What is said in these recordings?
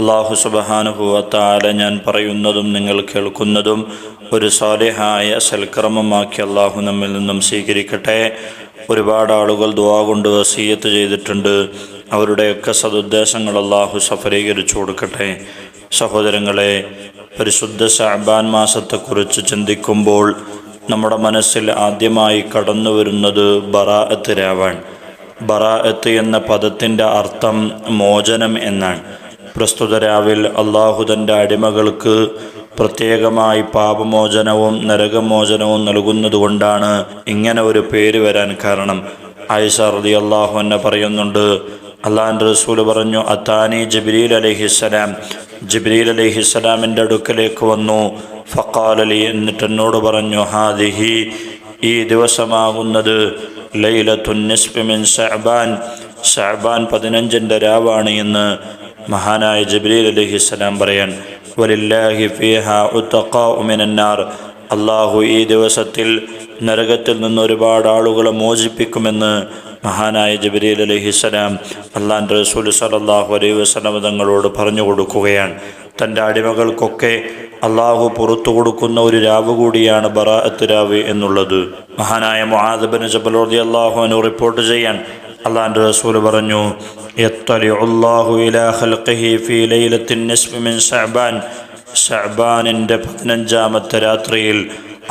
അള്ളാഹു സുബഹാനുഭവത്താല ഞാൻ പറയുന്നതും നിങ്ങൾ കേൾക്കുന്നതും ഒരു സാലിഹായ സൽക്രമമാക്കി അള്ളാഹു നമ്മിൽ നിന്നും സ്വീകരിക്കട്ടെ. ഒരുപാട് ആളുകൾ ദുവാ കൊണ്ട് വസീയത്ത് ചെയ്തിട്ടുണ്ട്. അവരുടെയൊക്കെ സതുദ്ദേശങ്ങൾ അള്ളാഹു സഫലീകരിച്ചു കൊടുക്കട്ടെ. സഹോദരങ്ങളെ പരിശുദ്ധ ഷാബാൻ മാസത്തെക്കുറിച്ച് ചിന്തിക്കുമ്പോൾ നമ്മുടെ മനസ്സിൽ ആദ്യമായി കടന്നു വരുന്നത് ബറാഅത്ത് രാവാൻ ബറാഅത്ത് എന്ന പദത്തിന്റെ അർത്ഥം മോചനം എന്നാണ്. പ്രസ്തുത രാവിൽ അള്ളാഹു തന്റെ അടിമകൾക്ക് പ്രത്യേകമായി പാപമോചനവും നരകമോചനവും നൽകുന്നതുകൊണ്ടാണ് ഇങ്ങനെ ഒരു പേര് വരാൻ കാരണം. ആയിഷ റതി അള്ളാഹു എന്നെ പറയുന്നുണ്ട് അള്ളാഹിന്റെ റസൂൽ പറഞ്ഞു അത്താനി ജബിലീൽ അലഹിസ്സലാം ജബിലീൽ അലഹിസ്സലാമിന്റെ അടുക്കലേക്ക് വന്നു. ഫക്കാൽ അലി എന്നിട്ട് എന്നോട് പറഞ്ഞു ഹാദിഹി ഈ ദിവസമാകുന്നത് ലൈലത്തുൻ നിസ്ബിമിൻ സഹബാൻ സഹബാൻ പതിനഞ്ചിന്റെ രാവാണ് എന്ന് മഹാനായ ജബിലീൽ അലഹിസ്സലാം പറയാൻ വലില്ലാഹി ഫിഹ ഉത്തഖാഉ മിനന്നാർ അള്ളാഹു ഈ ദിവസത്തിൽ നരകത്തിൽ നിന്ന് ഒരുപാട് ആളുകളെ മോചിപ്പിക്കുമെന്ന് മഹാനായ ജബരീൽ അലഹിസ്സലാം അള്ളാന്റെ റസൂൽ സലല്ലാഹു അലൈഹി വസ്ലം തങ്ങളോട് പറഞ്ഞു കൊടുക്കുകയാണ്. തന്റെ അടിമകൾക്കൊക്കെ അള്ളാഹു പുറത്തു കൊടുക്കുന്ന ഒരു രാവ് കൂടിയാണ് ബറാഅത്ത് രാവ് എന്നുള്ളത്. മഹാനായ മുഹാദബന് ജബലോദി അള്ളാഹു അനു റിപ്പോർട്ട് ചെയ്യാൻ അള്ളാന്റെ റസൂൽ പറഞ്ഞു ഷഅബാനിന്റെ പതിനഞ്ചാമത്തെ രാത്രിയിൽ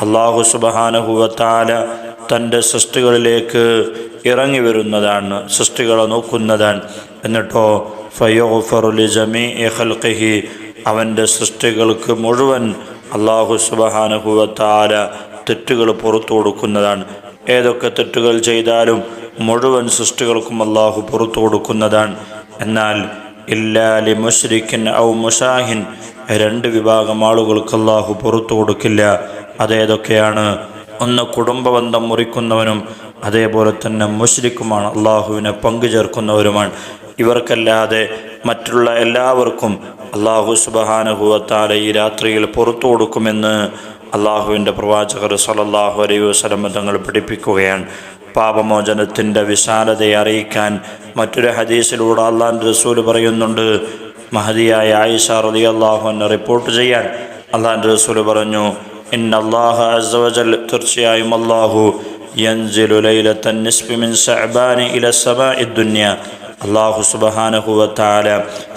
അള്ളാഹു സുബഹാനഹുവത്താല തന്റെ സൃഷ്ടികളിലേക്ക് ഇറങ്ങി വരുന്നതാണ് സൃഷ്ടികളെ നോക്കുന്നതാണ്. എന്നിട്ടോ ഫയോഫറുലി ജമീ ഖൽഖിഹി അവന്റെ സൃഷ്ടികൾക്ക് മുഴുവൻ അള്ളാഹു സുബഹാനഹുവത്താല തെറ്റുകൾ പുറത്തു കൊടുക്കുന്നതാണ്. ഏതൊക്കെ തെറ്റുകൾ ചെയ്താലും മുഴുവൻ സൃഷ്ടികൾക്കും അള്ളാഹു പുറത്തു കൊടുക്കുന്നതാണ്. എന്നാൽ ഇല്ലാലി മുഷ്രിഖിൻ ഔ മുഷാഹിൻ രണ്ട് വിഭാഗം ആളുകൾക്ക് അള്ളാഹു പുറത്തു കൊടുക്കില്ല. അതേതൊക്കെയാണ് ഒന്ന് കുടുംബബന്ധം മുറിക്കുന്നവനും അതേപോലെ തന്നെ മുഷ്രിക്കുമാണ് അള്ളാഹുവിനെ പങ്കു ചേർക്കുന്നവരുമാണ്. ഇവർക്കല്ലാതെ മറ്റുള്ള എല്ലാവർക്കും അള്ളാഹു സുബഹാനുഭവത്താല ഈ രാത്രിയിൽ പുറത്തു കൊടുക്കുമെന്ന് അള്ളാഹുവിന്റെ പ്രവാചകർ സലല്ലാഹു അലൈവ് വസ്ലം തങ്ങൾ പഠിപ്പിക്കുകയാണ്. പാപമോചനത്തിന്റെ വിശാലതയെ അറിയിക്കാൻ മറ്റൊരു ഹദീസിലൂടെ അള്ളാൻ റസൂൽ പറയുന്നുണ്ട്. മഹതിയായ ആയിഷ അള്ളാഹു എന്നെ റിപ്പോർട്ട് ചെയ്യാൻ അള്ളാൻ റസൂൽ പറഞ്ഞു ഇൻ അള്ളാഹു തീർച്ചയായും അള്ളാഹു അള്ളാഹു സുബഹാനഹുവത്താല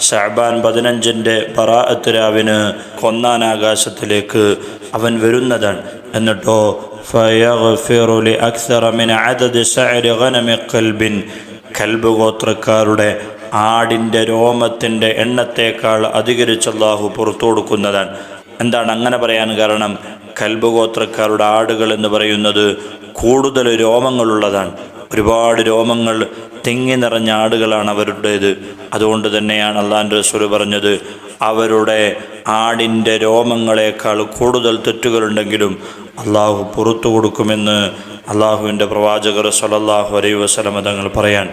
ഷഹബാൻ പതിനഞ്ചിന്റെ ബറാഅത്ത് രാവിന് കൊന്നാൻ ആകാശത്തിലേക്ക് അവൻ വരുന്നതാണ്. എന്നിട്ടോ ഫയഗ്ഫിറു ലി അക്സറ മിൻ അദദ് സഅരി ഗനമി ഖൽബിൻ കൽബ് ഗോത്രക്കാരുടെ ആടിന്റെ രോമത്തിന്റെ എണ്ണത്തേക്കാൾ അധികരിച്ച് അള്ളാഹു പുറത്തു കൊടുക്കുന്നതാണ്. എന്താണ് അങ്ങനെ പറയാൻ കാരണം? കൽബ് ഗോത്രക്കാരുടെ ആടുകൾ എന്ന് പറയുന്നത് കൂടുതൽ രോമങ്ങളുള്ളതാണ്. ഒരുപാട് രോമങ്ങൾ തിങ്ങി നിറഞ്ഞ ആടുകളാണ് അവരുടേത്. അതുകൊണ്ട് തന്നെയാണ് അള്ളാന്റെ റസൂൽ പറഞ്ഞത് അവരുടെ ആടിന്റെ രോമങ്ങളെക്കാൾ കൂടുതൽ തെറ്റുകളുണ്ടെങ്കിലും അള്ളാഹു പുറത്തു കൊടുക്കുമെന്ന് അള്ളാഹുവിന്റെ പ്രവാചകർ സലല്ലാഹു അലൈ വസ്ലമ തങ്ങൾ പറയാൻ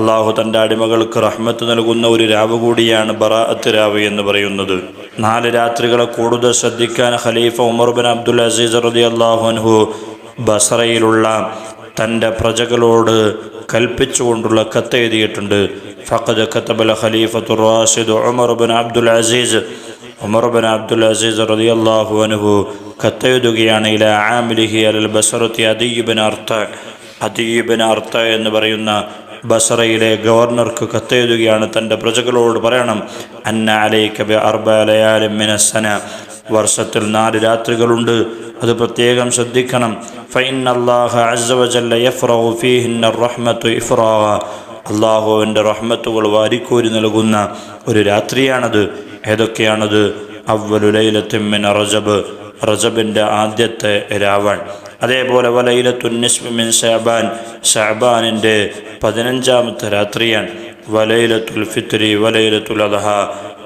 അള്ളാഹു തന്റെ അടിമകൾക്ക് റഹ്മത്ത് നൽകുന്ന ഒരു രാവ് കൂടിയാണ് ബറാഅത്ത് രാവ് എന്ന് പറയുന്നത്. നാല് രാത്രികളെ കൂടുതൽ ശ്രദ്ധിക്കാൻ ഖലീഫ ഉമർ ബിൻ അബ്ദുൽ അസീസ് റതി അള്ളാഹു അൻഹു ബസറയിലുള്ള തന്റെ പ്രജകളോട് കൽപ്പിച്ചുകൊണ്ടുള്ള കത്ത് എഴുതിയിട്ടുണ്ട്. ഫഖദ് ഖത്തബൽ ഖലീഫത്തു Rashid Umar bin Abdul Aziz Umar bin Abdul Aziz റതി അള്ളാഹു കത്തെഴുതുകയാണ് ഇല ആമിലിഹി അൽ ബസറത്തി അദീബിൻ അർത്ത അദീബിൻ അർത്ത എന്ന് പറയുന്ന ബസറയിലെ ഗവർണർക്ക് കത്തെഴുതുകയാണ് തന്റെ പ്രജകളോട് പറയണം അന്ന അലൈക്കബി അർബലയാലും മിനസന വർഷത്തിൽ നാല് രാത്രികളുണ്ട്. അത് പ്രത്യേകം ശ്രദ്ധിക്കണം. ഫൈൻ അള്ളാഹ അസവജല്ല യഫ്റഹു ഫീഹിന്ന ഇഫ്റാഹ. അള്ളാഹുവിന്റെ റഹ്മത്തുകൾ വാരിക്കോരി നൽകുന്ന ഒരു രാത്രിയാണത്. ഏതൊക്കെയാണത്? അവലുലൈലത്തിമ്മിൻ റജബ്. റജബിന്റെ ആദ്യത്തെ രാവൺ. അതേപോലെ വലയിലെ തുന്നിസ്മിൻ ഷാബാൻ ഷാബാനിന്റെ പതിനഞ്ചാമത്തെ രാത്രിയാണ്. വലയിലത്തുൽ ഫിത്രി വലയിലത്തുൽ അദഹ.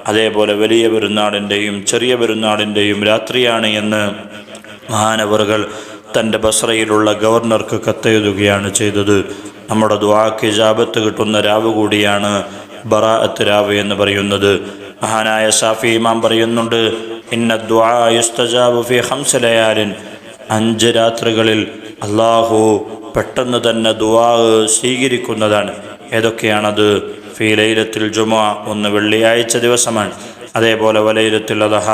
അതേപോലെ വലിയ പെരുന്നാളിന്റെയും ചെറിയ പെരുന്നാളിന്റെയും രാത്രിയാണ് എന്ന് മഹാനവറുകൾ തന്റെ ബസ്രയിലുള്ള ഗവർണർക്ക് കത്തെഴുതുകയാണ് ചെയ്തത്. നമ്മുടെ ദ്വാക്ക് ജാബത്ത് കിട്ടുന്ന രാവ് കൂടിയാണ് ബറാഅത്ത് രാവ് എന്ന് പറയുന്നത്. മഹാനായ ഷാഫി ഇമാം പറയുന്നുണ്ട് ഇന്ന ദ്വായുസ്തജാബ് ഫി ഹംസലയാലിൻ അഞ്ച് രാത്രികളിൽ അള്ളാഹു പെട്ടെന്ന് തന്നെ ദുവാ സ്വീകരിക്കുന്നതാണ്. ഏതൊക്കെയാണത്? ഫി ലൈലത്തിൽ ജുമ ഒന്ന് വെള്ളിയാഴ്ച ദിവസമാണ്. അതേപോലെ വലയിലത്തിൽ അദഹ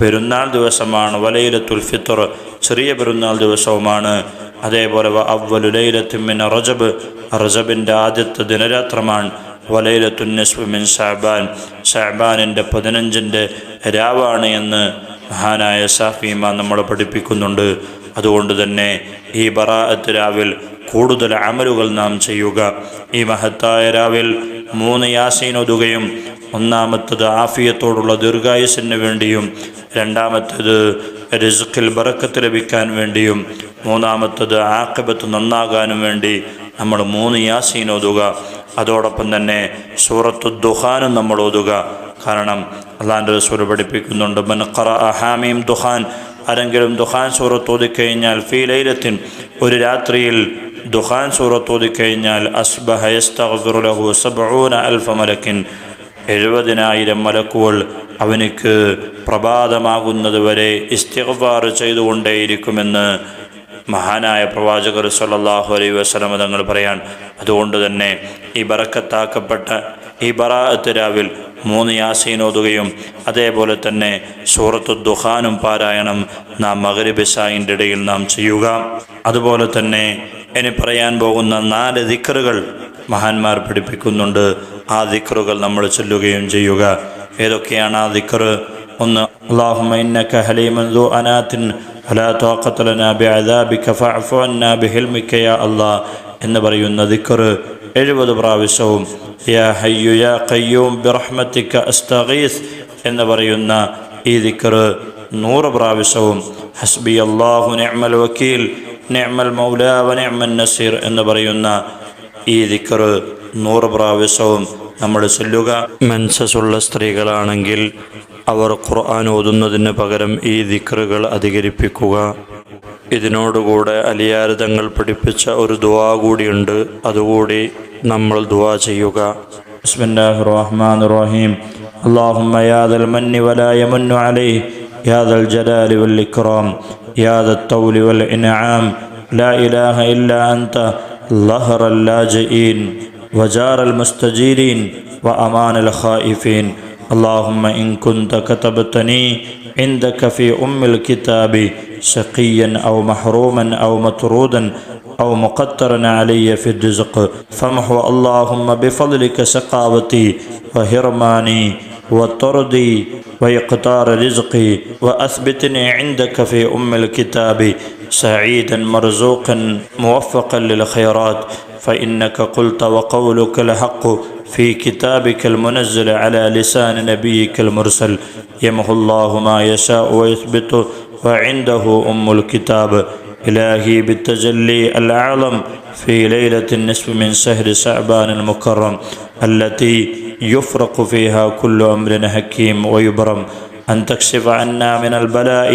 പെരുന്നാൾ ദിവസമാണ്. വലയിലത്തുൽ ഫിത്തർ ചെറിയ പെരുന്നാൾ ദിവസവുമാണ്. അതേപോലെ അവലു ലൈലത്തുമിൻ റജബ് റജബിന്റെ ആദ്യത്തെ ദിനരാത്രമാണ്. വലയിലത്തുൻ നസ്ബ് മിൻ ഷാബാൻ ഷാബാനിന്റെ പതിനഞ്ചിന്റെ രാവാണ് എന്ന് മഹാനായ സാഫീമ നമ്മളെ പഠിപ്പിക്കുന്നുണ്ട്. അതുകൊണ്ട് തന്നെ ഈ ബറാഅത്ത് രാവിൽ കൂടുതൽ അമലുകൾ നാം ചെയ്യുക. ഈ മഹത്തായ രാവിൽ മൂന്ന് യാസീൻ ഒതുകയും ഒന്നാമത്തത് ആഫിയത്തോടുള്ള ദീർഘായുസിന് വേണ്ടിയും രണ്ടാമത്തത് റിസ്ഖിൽ ബറക്കത്ത് ലഭിക്കാൻ വേണ്ടിയും മൂന്നാമത്തത് ആക്കബത്ത് നന്നാകാനും വേണ്ടി നമ്മൾ മൂന്ന് യാസീൻ ഓതുക അതോടൊപ്പം തന്നെ സൂറത്തു ദുഹാനും നമ്മൾ ഓതുക. കാരണം അള്ളാന്റെ റസൂൽ പഠിപ്പിക്കുന്നുണ്ട് മൻ ഖറ ദുഹാൻ ആരെങ്കിലും ദുഹാൻ സൂറത്ത് ഓതിക്കഴിഞ്ഞാൽ ഫീ ലൈലത്തിൻ ഒരു രാത്രിയിൽ ദുഹാൻ സൂറത്ത് ഓതിക്കഴിഞ്ഞാൽ അസ്ബഹ യസ്തഗ്ഫിറുലഹു സബ്ഊന അൽഫ മലക്കിൻ എഴുപതിനായിരം മലക്കുകൾ അവനിക്ക് പ്രഭാതമാകുന്നത് വരെ ഇസ്തിഗ്ഫാർ ചെയ്തുകൊണ്ടേയിരിക്കുമെന്ന് മഹാനായ പ്രവാചകർ സല്ലാഹു അലൈ വസ്ലമ തങ്ങൾ പറയാൻ അതുകൊണ്ട് തന്നെ ഈ ബറക്കത്താക്കപ്പെട്ട ഈ ബറാഅത്ത് രാവിൽ മൂന്ന് യാസീനോതുകയും അതേപോലെ തന്നെ സൂറത്തു ദുഹാനും പാരായണം നാം മകരബിസായിന്റെ ഇടയിൽ നാം ചെയ്യുക. അതുപോലെ തന്നെ ഇനി പറയാൻ പോകുന്ന നാല് ദിക്കറുകൾ മഹാന്മാർ പഠിപ്പിക്കുന്നുണ്ട്. ആ ദിക്കറുകൾ നമ്മൾ ചൊല്ലുകയും ചെയ്യുക. ഏതൊക്കെയാണ് ആ ദിക്കറ് ഒന്ന് അള്ളാഹുമ്മ ഇന്നക ഹലീമൻ അനാത്തിൻ فلا طاقة لنا بعذابك فاعف عنا بحلمك يا الله എന്ന് പറയുന്ന ദിക്കർ എഴുപത് പ്രാവശ്യവും യാ ഹയ്യു യാ ഖയ്യൂം ബിറഹ്മത്തിക അസ്തഗീസ് എന്ന് പറയുന്ന ഈ ദിക്കർ നൂറ് പ്രാവശ്യവും ഹസ്ബി അള്ളാഹു നിഅമൽ വക്കീൽ നിഅമൽ മൗല വ നിഅമൻ നസീർ എന്ന് പറയുന്ന ഈ ദിക്കർ നൂറ് പ്രാവശ്യവും നമ്മൾ ചൊല്ലുക. മെൻസസുള്ള സ്ത്രീകളാണെങ്കിൽ അവർ ഖുർആൻ ഓതുന്നതിന് പകരം ഈ ദിക്റുകൾ അധികരിപ്പിക്കുക. ഇതിനോടുകൂടെ അലിയാരിതങ്ങൾ പഠിപ്പിച്ച ഒരു ദുവാ കൂടിയുണ്ട്. അതുകൂടി നമ്മൾ ദുവാ ചെയ്യുക. ബിസ്മില്ലാഹിർ റഹ്മാനിർ റഹീം അല്ലാഹുമ്മ യാ മന്നി വലാ യമന്നു അലൈഹി യാ ജലാലി വൽ ഇക്റാം യാ തൗലി വൽ ഇൻആം ലാ ഇലാഹ അൻത وجار المستجيرين وأمان الخائفين. اللهم إن كنت كتبتني عندك في أم الكتاب شقيا أو محروما أو مطرودا أو مقترا علي في الرزق. فامحو اللهم بفضلك شقاوتي وهرماني وطردي وإقطار رزقي وأثبتني عندك في أم الكتاب سعيدا مرزوقا موفقا للخيرات فإنك قلت وقولك الحق في كتابك المنزل على لسان نبيك المرسل. يمحو الله ما يشاء ويثبت وعنده أم الكتاب. إلهي بالتجلي الأعظم في ليلة النصف من شهر شعبان المكرم التي يفرق فيها كل أمر حكيم ويبرم أن تكشف عنا من البلاء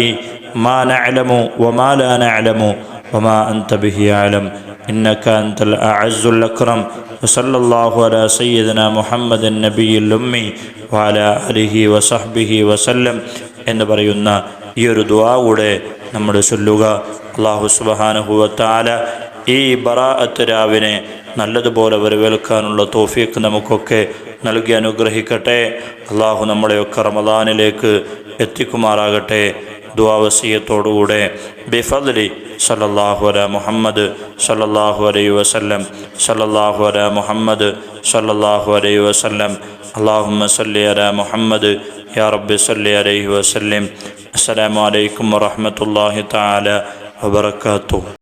ما نعلم وما لا نعلم وما أنت به أعلم إنك أنت الأعز الأكرم وصلى الله على سيدنا محمد النبي الأمي وعلى آله وصحبه وسلم എന്ന് പറയുന്ന ഈ ഒരു ദുവാകൂടെ നമ്മൾ ചൊല്ലുക അള്ളാഹു സുബഹാനുഭവത്താല ഈ ബറാഅത്ത് രാവിനെ നല്ലതുപോലെ വരവേൽക്കാനുള്ള തോഫിക്ക് നമുക്കൊക്കെ നൽകി അനുഗ്രഹിക്കട്ടെ. അള്ളാഹു നമ്മളെയൊക്കെ റമദാനിലേക്ക് എത്തിക്കുമാറാകട്ടെ. ദുവാവസീയത്തോടുകൂടെ ബിഫദ്ലി സല്ലല്ലാഹു അല മുഹമ്മദ് സല്ലല്ലാഹു അലൈഹി വസല്ലം. സല്ലല്ലാഹു അല മുഹമ്മദ് സല്ലല്ലാഹു അലൈഹി വസല്ലം. അള്ളാഹുമ്മ സല്ലി അല മുഹമ്മദ്. യാ റബ്ബി സല്ലി അലൈഹി വസല്ലം. അസ്സലാമു അലൈക്കും വറഹ്മത്തുള്ളാഹി തആല വബറകാതുഹു.